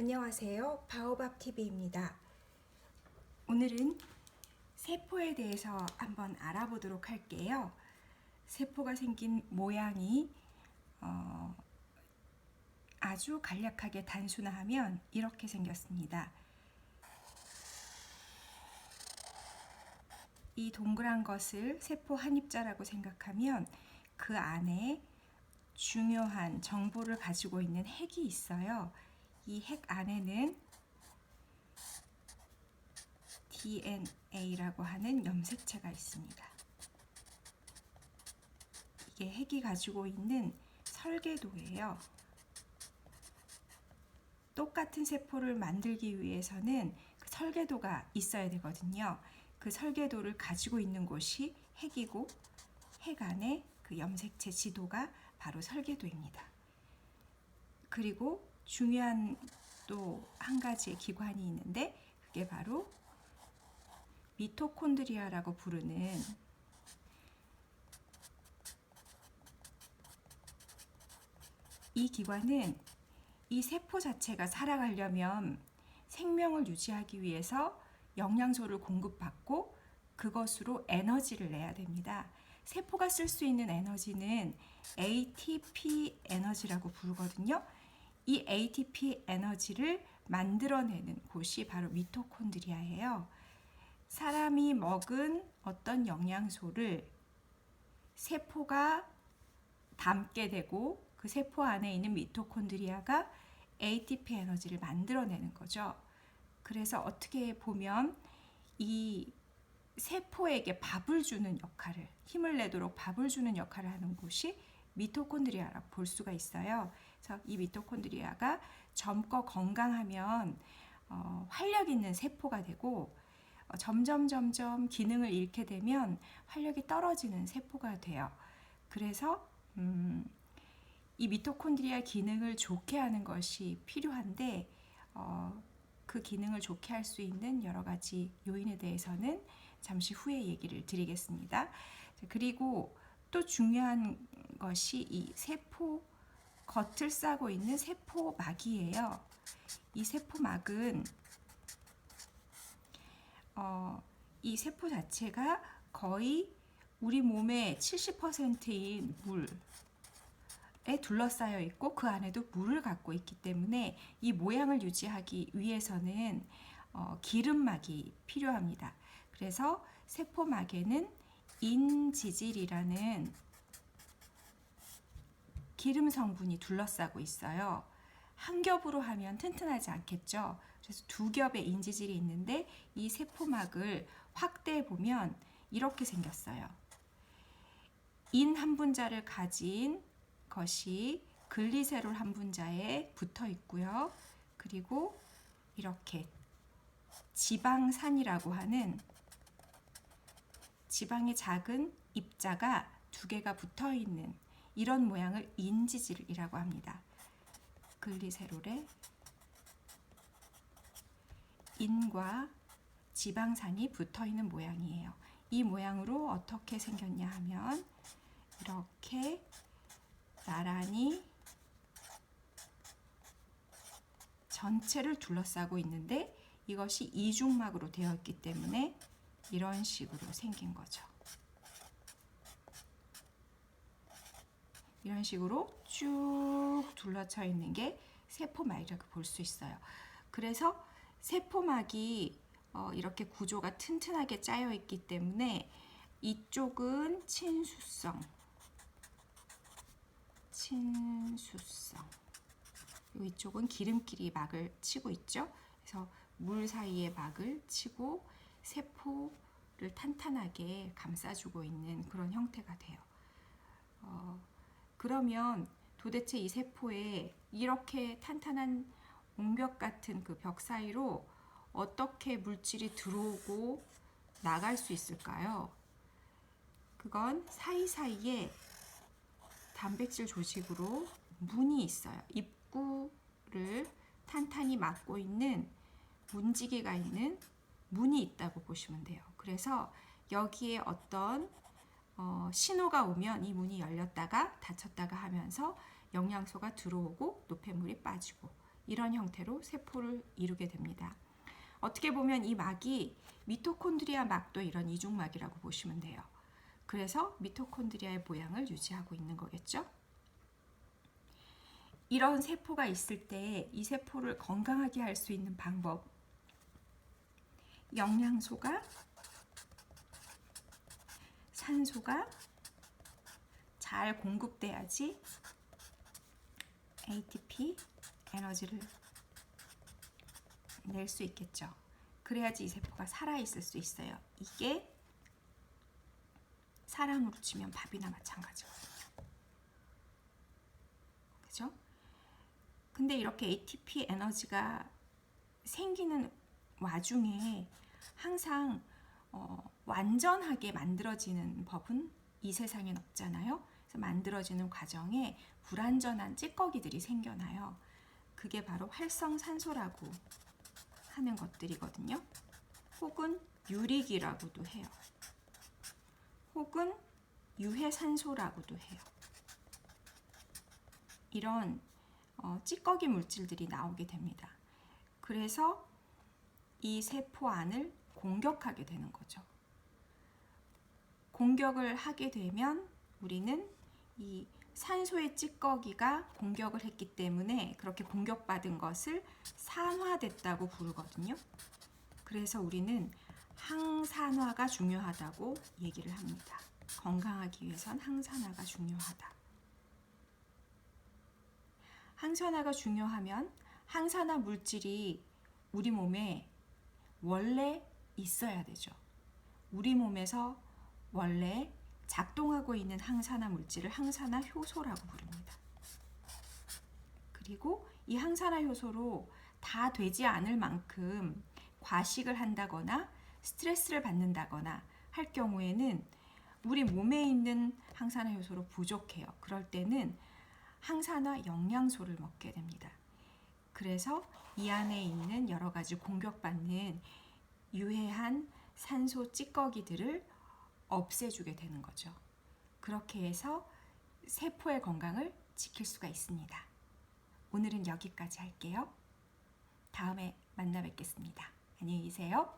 안녕하세요. 바오밥 TV입니다. 오늘은 세포에 대해서 한번 알아보도록 할게요. 세포가 생긴 모양이 어, 아주 간략하게 단순화하면 이렇게 생겼습니다. 이 동그란 것을 세포 한 입자라고 생각하면 그 안에 중요한 정보를 가지고 있는 핵이 있어요. 이 핵 안에는 DNA라고 하는 염색체가 있습니다. 이게 핵이 가지고 있는 설계도예요. 똑같은 세포를 만들기 위해서는 그 설계도가 있어야 되거든요. 그 설계도를 가지고 있는 곳이 핵이고 핵 안에 그 염색체 지도가 바로 설계도입니다. 그리고 중요한 또 한 가지의 기관이 있는데 그게 바로 미토콘드리아라고 부르는 이 기관은 이 세포 자체가 살아가려면 생명을 유지하기 위해서 영양소를 공급받고 그것으로 에너지를 내야 됩니다. 세포가 쓸 수 있는 에너지는 ATP 에너지라고 부르거든요. 이 ATP 에너지를 만들어내는 곳이 바로 미토콘드리아예요. 사람이 먹은 어떤 영양소를 세포가 담게 되고 그 세포 안에 있는 미토콘드리아가 ATP 에너지를 만들어내는 거죠. 그래서 어떻게 보면 이 세포에게 밥을 주는 역할을 힘을 내도록 밥을 주는 역할을 하는 곳이 미토콘드리아라고 볼 수가 있어요. 그래서 이 미토콘드리아가 젊고 건강하면 어, 활력 있는 세포가 되고 어, 점점 점점 기능을 잃게 되면 활력이 떨어지는 세포가 돼요. 그래서 음, 이 미토콘드리아 기능을 좋게 하는 것이 필요한데 어, 그 기능을 좋게 할 수 있는 여러 가지 요인에 대해서는 잠시 후에 얘기를 드리겠습니다. 그리고 또 중요한 것이 이 세포 겉을 싸고 있는 세포막이에요. 이 세포막은 어, 이 세포 자체가 거의 우리 몸의 70%인 물에 둘러싸여 있고 그 안에도 물을 갖고 있기 때문에 이 모양을 유지하기 위해서는 어, 기름막이 필요합니다. 그래서 세포막에는 인지질이라는 기름 성분이 둘러싸고 있어요. 한 겹으로 하면 튼튼하지 않겠죠. 그래서 두 겹의 인지질이 있는데 이 세포막을 확대해 보면 이렇게 생겼어요. 인 한 분자를 가진 것이 글리세롤 한 분자에 붙어 있고요. 그리고 이렇게 지방산이라고 하는 지방의 작은 입자가 두 개가 붙어 있는 이런 모양을 인지질이라고 합니다. 글리세롤의 인과 지방산이 붙어 있는 모양이에요. 이 모양으로 어떻게 생겼냐 하면 이렇게 나란히 전체를 둘러싸고 있는데 이것이 이중막으로 되어 있기 때문에 이런 식으로 생긴 거죠. 이런 식으로 쭉 둘러쳐 있는 게 세포막이라고 볼 수 있어요. 그래서 세포막이 어, 이렇게 구조가 튼튼하게 짜여 있기 때문에 이쪽은 친수성, 친수성. 이쪽은 기름끼리 막을 치고 있죠. 그래서 물 사이에 막을 치고 세포를 탄탄하게 감싸주고 있는 그런 형태가 돼요. 어, 그러면 도대체 이 세포에 이렇게 탄탄한 옹벽 같은 그 벽 사이로 어떻게 물질이 들어오고 나갈 수 있을까요? 그건 사이사이에 단백질 조직으로 문이 있어요. 입구를 탄탄히 막고 있는 문지기가 있는 문이 있다고 보시면 돼요. 그래서 여기에 어떤 어, 신호가 오면 이 문이 열렸다가 닫혔다가 하면서 영양소가 들어오고 노폐물이 빠지고 이런 형태로 세포를 이루게 됩니다. 어떻게 보면 이 막이 미토콘드리아 막도 이런 이중막이라고 보시면 돼요. 그래서 미토콘드리아의 모양을 유지하고 있는 거겠죠? 이런 세포가 있을 때 이 세포를 건강하게 할 수 있는 방법 영양소가 산소가 잘 공급돼야지 ATP 에너지를 낼 수 있겠죠. 그래야지 이 세포가 살아 있을 수 있어요. 이게 사람으로 치면 밥이나 마찬가지거든요. 그죠? 근데 이렇게 ATP 에너지가 생기는 와중에 항상 어, 완전하게 만들어지는 법은 이 세상엔 없잖아요. 그래서 만들어지는 과정에 불완전한 찌꺼기들이 생겨나요. 그게 바로 활성산소라고 하는 것들이거든요. 혹은 유리기라고도 해요. 혹은 유해산소라고도 해요. 이런 어, 찌꺼기 물질들이 나오게 됩니다. 그래서 이 세포 안을 공격하게 되는 거죠. 공격을 하게 되면 우리는 이 산소의 찌꺼기가 공격을 했기 때문에 그렇게 공격받은 것을 산화됐다고 부르거든요. 그래서 우리는 항산화가 중요하다고 얘기를 합니다. 건강하기 위해선 항산화가 중요하다. 항산화가 중요하면 항산화 물질이 우리 몸에 원래 있어야 되죠. 우리 몸에서 원래 작동하고 있는 항산화 물질을 항산화 효소라고 부릅니다. 그리고 이 항산화 효소로 다 되지 않을 만큼 과식을 한다거나 스트레스를 받는다거나 할 경우에는 우리 몸에 있는 항산화 효소로 부족해요. 그럴 때는 항산화 영양소를 먹게 됩니다. 그래서 이 안에 있는 여러 가지 공격받는 유해한 산소 찌꺼기들을 없애주게 되는 거죠. 그렇게 해서 세포의 건강을 지킬 수가 있습니다. 오늘은 여기까지 할게요. 다음에 만나 뵙겠습니다. 안녕히 계세요.